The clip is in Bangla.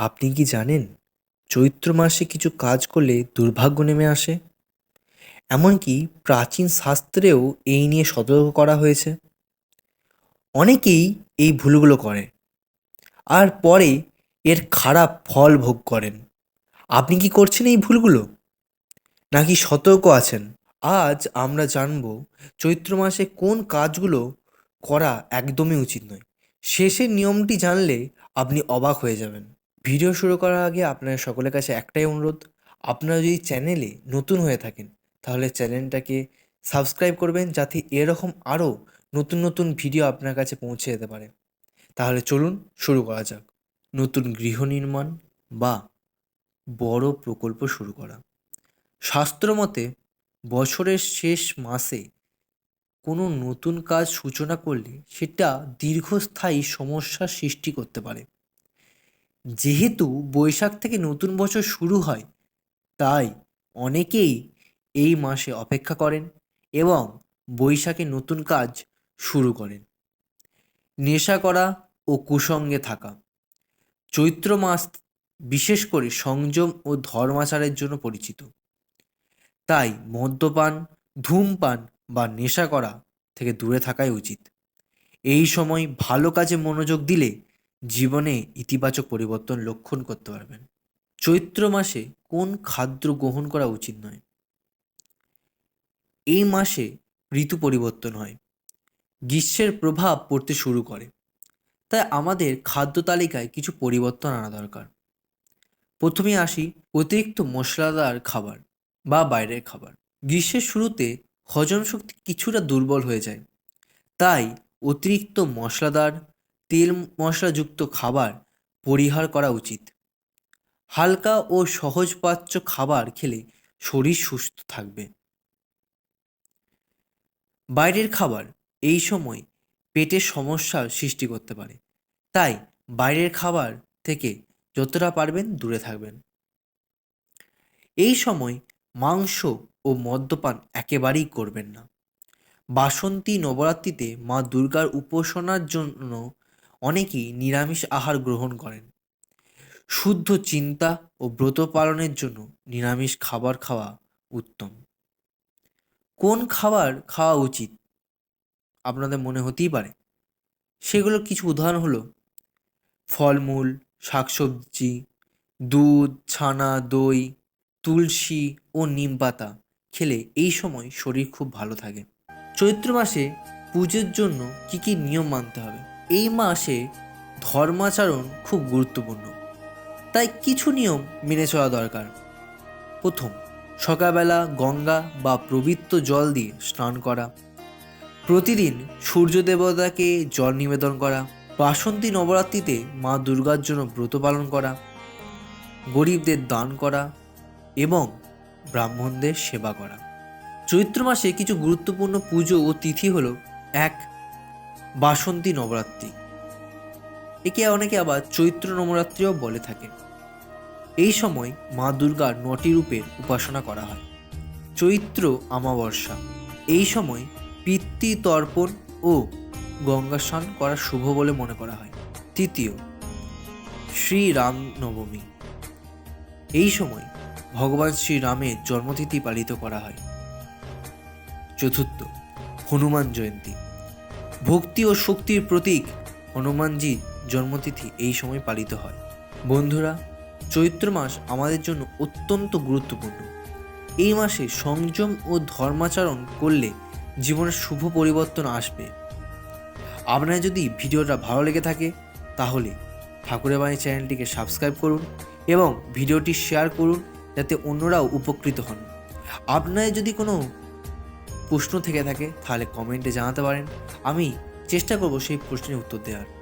আপনি কি জানেন, চৈত্র মাসে কিছু কাজ করলে দুর্ভাগ্য নেমে আসে? এমনকি প্রাচীন শাস্ত্রেও এই নিয়ে সতর্ক করা হয়েছে। অনেকেই এই ভুলগুলো করে আর পরে এর খারাপ ফল ভোগ করেন। আপনি কি করছেন এই ভুলগুলো? নাকি সতর্ক আছেন? আজ আমরা জানব চৈত্র মাসে কোন কাজগুলো করা একদমই উচিত নয়। শেষের নিয়মটি জানলে আপনি অবাক হয়ে যাবেন। ভিডিও শুরু করার আগে আপনার সকলের কাছে একটাই অনুরোধ, আপনারা যদি চ্যানেলে নতুন হয়ে থাকেন, তাহলে চ্যানেলটাকে সাবস্ক্রাইব করবেন যাতে এরকম আরও নতুন নতুন ভিডিও আপনার কাছে পৌঁছে যেতে পারে। তাহলে চলুন শুরু করা যাক। নতুন গৃহ নির্মাণ বা বড় প্রকল্প শুরু করা। শাস্ত্রমতে বছরের শেষ মাসে কোনো নতুন কাজ সূচনা করলে সেটা দীর্ঘস্থায়ী সমস্যার সৃষ্টি করতে পারে। যেহেতু বৈশাখ থেকে নতুন বছর শুরু হয়, তাই অনেকেই এই মাসে অপেক্ষা করেন এবং বৈশাখে নতুন কাজ শুরু করেন। নেশা করা ও কুসঙ্গে থাকা, চৈত্র মাস বিশেষ করে সংযম ও ধর্মাচারের জন্য পরিচিত। তাই মদ্যপান, ধূমপান বা নেশা করা থেকে দূরে থাকাই উচিত। এই সময় ভালো কাজে মনোযোগ দিলে জীবনে ইতিবাচক পরিবর্তন লক্ষণ করতে পারবেন। চৈত্র মাসে কোন খাদ্য গ্রহণ করা উচিত নয়? এই মাসে ঋতু পরিবর্তন হয়। গ্রীষ্মের প্রভাব পড়তে শুরু করে। তাই আমাদের খাদ্য তালিকায় কিছু পরিবর্তন আনা দরকার। প্রথমে আসি অতিরিক্ত মশলাদার খাবার বা বাইরের খাবার। গ্রীষ্মের শুরুতে হজম শক্তি কিছুটা দুর্বল হয়ে যায়। তাই অতিরিক্ত মশলাদার তেল মশলাযুক্ত খাবার পরিহার করা উচিত। হালকা ও সহজপাচ্য খাবার খেলে শরীর সুস্থ থাকবে। বাইরের খাবার এই সময় পেটের সমস্যার সৃষ্টি করতে পারে। তাই বাইরের খাবার থেকে যতটা পারবেন দূরে থাকবেন। এই সময় মাংস ও মদ্যপান একেবারেই করবেন না। বাসন্তী নবরাত্রিতে মা দুর্গার উপাসনার জন্য অনেকেই নিরামিষ আহার গ্রহণ করেন। শুদ্ধ চিন্তা ও ব্রত পালনের জন্য নিরামিষ খাবার খাওয়া উত্তম। কোন খাবার খাওয়া উচিত? আপনাদের মনে হতেই পারে। সেগুলোর কিছু উদাহরণ হলো, ফলমূল, শাকসবজি, দুধ, ছানা, দই, তুলসী ও নিম পাতা খেলে এই সময় শরীর খুব ভালো থাকে। চৈত্র মাসে পুজোর জন্য কি কি নিয়ম মানতে হবে? এই মাসে ধর্মাচরণ খুব গুরুত্বপূর্ণ। তাই কিছু নিয়ম মেনে চলা দরকার। প্রথম, সকালবেলা গঙ্গা বা পবিত্র জল দিয়ে স্নান করা। প্রতিদিন সূর্য দেবতাকে জল নিবেদন করা। বাসন্তী নবরাত্রিতে মা দুর্গার জন্য ব্রত পালন করা। গরিবদের দান করা এবং ব্রাহ্মণদের সেবা করা। চৈত্র মাসে কিছু গুরুত্বপূর্ণ পুজো ও তিথি হল এক বাসন্তী নবরাত্রি। একে অনেকে আবার চৈত্র নবরাত্রিও বলে থাকে। এই সময় মা দুর্গার নটি রূপের উপাসনা করা হয়। চৈত্র আমাবস্যা এই সময় পিতৃ তর্পণ ও গঙ্গা স্নান করা শুভ বলে মনে করা হয়। তৃতীয়, শ্রীরাম নবমী। এই সময় ভগবান শ্রীরামের জন্মতিথি পালিত করা হয়। চতুর্থ, হনুমান জয়ন্তী। ভক্তি ও শক্তির প্রতীক হনুমানজির জন্মতিথি এই সময় পালিত হয়। বন্ধুরা, চৈত্র মাস আমাদের জন্য অত্যন্ত গুরুত্বপূর্ণ। এই মাসে সংযম ও ধর্মাচরণ করলে জীবনের শুভ পরিবর্তন আসবে। আপনার যদি ভিডিওটা ভালো লেগে থাকে, তাহলে ঠাকুরের বাণী চ্যানেলটিকে সাবস্ক্রাইব করুন এবং ভিডিওটি শেয়ার করুন, যাতে অন্যরাও উপকৃত হন। আপনার যদি কোনো প্রশ্ন থেকে থাকে তাহলে কমেন্টে জানাতে পারেন। আমি চেষ্টা করব সেই প্রশ্নের উত্তর দেওয়ার।